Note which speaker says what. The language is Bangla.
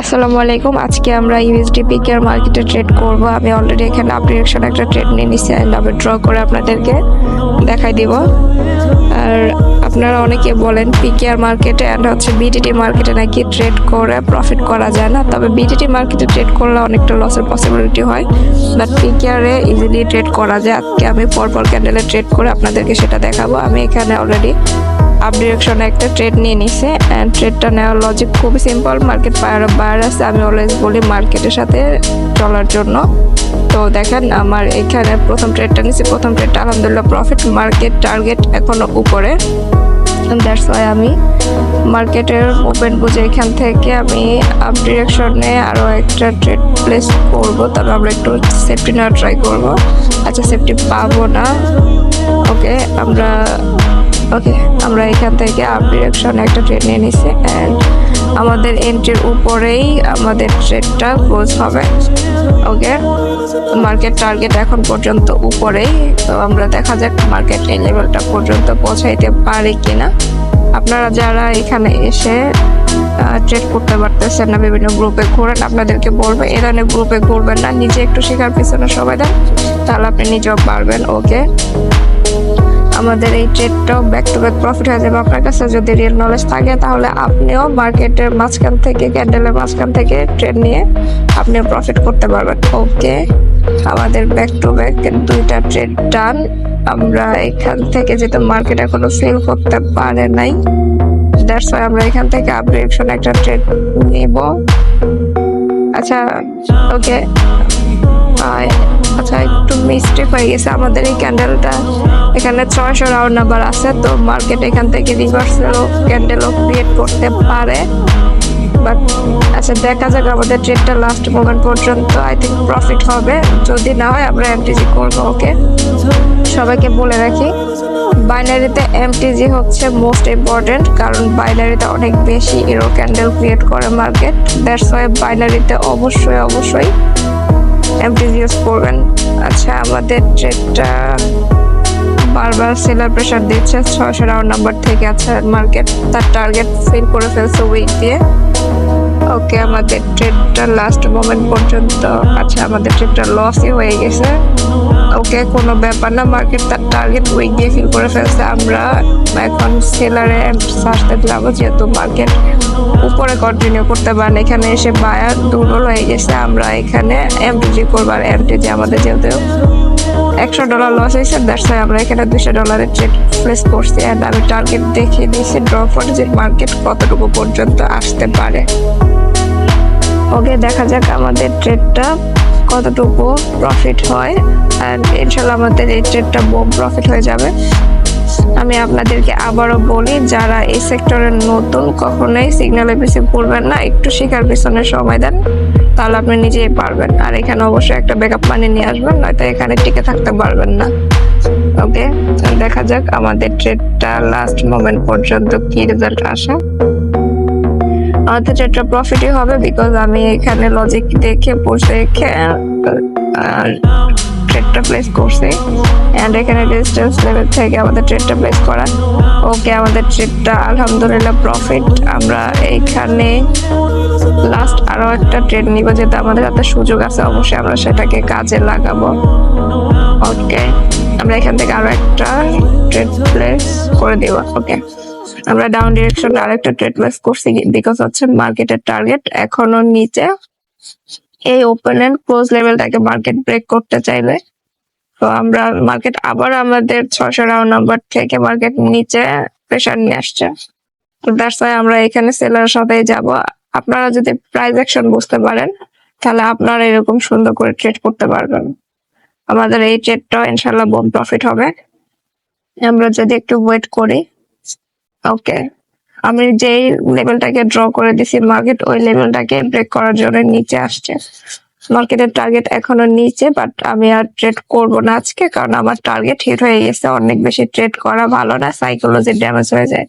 Speaker 1: আসসালামু আলাইকুম। আজকে আমরা ইউএসডি পিকের মার্কেটে ট্রেড করব। আমি অলরেডি এখানে আপ ডিরেকশন একটা ট্রেড নিয়ে নিচ্ছি অ্যান্ড আমি ড্র করে আপনাদেরকে দেখাই দিব। আর আপনারা অনেকে বলেন পিকেআর মার্কেটে অ্যান্ড হচ্ছে বিটিটি মার্কেটে নাকি ট্রেড করে প্রফিট করা যায় না। তবে বিটিটি মার্কেটে ট্রেড করলে অনেকটা লসের পসিবিলিটি হয়। বাট পিকেআরে ইজিলি ট্রেড করা যায়। আজকে আমি পরপর ক্যান্ডেলে ট্রেড করে আপনাদেরকে সেটা দেখাবো। আমি এখানে অলরেডি আপ ডিরেকশনে একটা ট্রেড নিয়ে নিছে অ্যান্ড ট্রেডটা নেওয়ার লজিক খুবই সিম্পল মার্কেট পায়ার বায়ার আছে, আমি অলওয়েজ বলি মার্কেটের সাথে চলার জন্য। তো দেখেন, আমার এখানে প্রথম ট্রেডটা নিছি প্রথম ট্রেডটা আলহামদুলিল্লাহ প্রফিট মার্কেট টার্গেট এখনও উপরে। দ্যাটস ওয়াই আমি মার্কেটের ওপেন বুঝে এখান থেকে আমি আপ ডিরেকশনে আরও একটা ট্রেড প্লেস করব তবে আমরা একটু সেফটি নেওয়ার ট্রাই করব। আচ্ছা সেফটি পাবো না। ওকে আমরা ওকে আমরা এখান থেকে আপ একটা ট্রেড নিয়ে নিছি অ্যান্ড আমাদের এন্ট্রির উপরেই আমাদের ট্রেডটা ক্লোজ হবে। ওকে মার্কেট টার্গেট এখন পর্যন্ত উপরেই, তো আমরা দেখা যাক মার্কেট এই লেভেলটা পর্যন্ত পৌঁছাইতে পারে কিনা। আপনারা যারা এখানে এসে ট্রেড করতে পারতেছেন না, বিভিন্ন গ্রুপে ঘোরেন, আপনাদেরকে বলব, এ ধরনের গ্রুপে ঘুরবেন না, নিজে একটু শেখার পিছনে সবাই দেন, তাহলে আপনি নিজেও পারবেন ওকে আমাদের এই ট্রেডটাও ব্যাক টু ব্যাক প্রফিট হয়ে যাবে। আপনার কাছে যদি রিয়েল নলেজ থাকে, তাহলে আপনিও মার্কেটের মাঝখান থেকে ক্যান্ডেলের মাঝখান থেকে ট্রেড নিয়ে আপনিও প্রফিট করতে পারবেন। ওকে আমাদের ব্যাক টু ব্যাক দুইটা ট্রেড ডান আমরা এখান থেকে যেহেতু মার্কেট এখনও ফেল করতে পারে নাই দ্যাটস ওয়াই আমরা এখান থেকে আপ ডিরেকশন একটা ট্রেড নিব। আচ্ছা ওকে আচ্ছা একটু মিস্টেক হয়ে গেছে। আমাদের এই ক্যান্ডেলটা এখানে ছয়শো রাউন্ড নাম্বার আছে, তো মার্কেট এখান থেকে রিভার্সাল ক্যান্ডেলও ক্রিয়েট করতে পারে। বাট আচ্ছা দেখা যাক আমাদের ট্রেডটা লাস্ট মোমেন্ট পর্যন্ত আই থিঙ্ক প্রফিট হবে। যদি না হয়, আমরা এমটিজি করব ওকে সবাইকে বলে রাখি বাইনারিতে এমটিজি হচ্ছে মোস্ট ইম্পর্টেন্ট কারণ বাইনারিতে অনেক বেশি এরো ক্যান্ডেল ক্রিয়েট করে মার্কেট দ্যাটস ওয়াই বাইনারিতে অবশ্যই অবশ্যই এমটিজি করবেন আচ্ছা আমাদের ট্রেডটা বারবার সেলার প্রেশার দিচ্ছে, ছয়শো রাউন্ড নাম্বার থেকে আচ্ছা মার্কেট তার টার্গেট ফিল করে ফেলছে উইক দিয়ে। ওকে আমাদের ট্রেডটা লাস্ট মোমেন্ট পর্যন্ত। আচ্ছা আমাদের ট্রেডটা লসই হয়ে গেছে। ওকে কোনো ব্যাপার না মার্কেট তার টার্গেট উইক দিয়ে ফিল করে ফেলছে। আমরা এখন সেলারে সার্চতে যাব, যেহেতু মার্কেট উপরে কন্টিনিউ করতে পারেন এখানে এসে বায়ার দুর্বল হয়ে গেছে। আমরা এখানে এমটিজি করব আর এমটিজি আমাদের যেহেতু একশো ডলার লস হয়েছে দ্যাটস আমরা এখানে দুশো ডলারের ট্রেড প্লেস করছি। অ্যান্ড আমি টার্গেট দেখিয়ে দিয়েছি ড্র করে যে মার্কেট কতটুকু পর্যন্ত আসতে পারে। ওকে দেখা যাক আমাদের ট্রেডটা কতটুকু প্রফিট হয় অ্যান্ড ইনশাল্লাহ আমাদের এই ট্রেডটা প্রফিট হয়ে যাবে। আমি আপনাদেরকে আবারও বলি, যারা এই সেক্টরের নতুন, কখনোই সিগন্যালের পিছিয়ে পড়বেন না, একটু শেখার পিছনে সময় দেন, তাহলে আপনি নিজেই পারবেন। আর এখানে অবশ্যই একটা ব্যাকআপ মানি নিয়ে আসবেন, নয়তো এখানে টিকে থাকতে পারবেন না। ওকে দেখা যাক আমাদের ট্রেডটা লাস্ট মোমেন্ট পর্যন্ত কি রেজাল্ট আসে। আমাদের ট্রেডটা প্রফিটই হবে বিকজ আমি এখানে লজিক দেখে বসে রেখে ট্রেডটা প্লেস করছি। অ্যান্ড এখানে ডিস্টেন্স লেভেল থেকে আমাদের ট্রেডটা প্লেস করা। ওকে আমাদের ট্রেডটা আলহামদুলিল্লাহ প্রফিট আমরা এইখানে লাস্ট আরও একটা ট্রেড নিব যেটা আমাদের হাতে সুযোগ আছে। অবশ্যই আমরা সেটাকে কাজে লাগাবো। ওকে আমরা এখান থেকে আরও একটা ট্রেড প্লেস করে দিব। ওকে আমরা ডাউন ডিরেকশনে আরেকটা ট্রেড প্লেস করছি বিকজ হচ্ছে মার্কেটের টার্গেট এখনও নিচে। এই ওপেন এন্ড ক্লোজ লেভেলটাকে মার্কেট ব্রেক করতে চাইলে। তো আমরা মার্কেট আবার আমাদের ছশো রাউন্ড নাম্বার থেকে মার্কেট নিচে প্রেশার নিয়ে আসছে। দ্যাটস ওয়াই আমরা এখানে সেলার সাথে যাব। আপনারা যদি প্রাইস অ্যাকশন বুঝতে পারেন, তাহলে আপনারা এরকম সুন্দর করে ট্রেড করতে পারবেন। আমাদের এই ট্রেডটাও ইনশাল্লাহ বোম প্রফিট হবে। আমরা যদি একটু ওয়েট করি ওকে আমি যেই লেভেলটাকে ড্র করে দিছি মার্কেট ওই লেভেলটাকে ব্রেক করার জন্য নিচে আসছে। মার্কেটের টার্গেট এখনও নিচে বাট আমি আর ট্রেড করব না আজকে, কারণ আমার টার্গেট হিট হয়ে গেছে। অনেক বেশি ট্রেড করা ভালো না সাইকোলজি ড্যামেজ হয়ে যায়।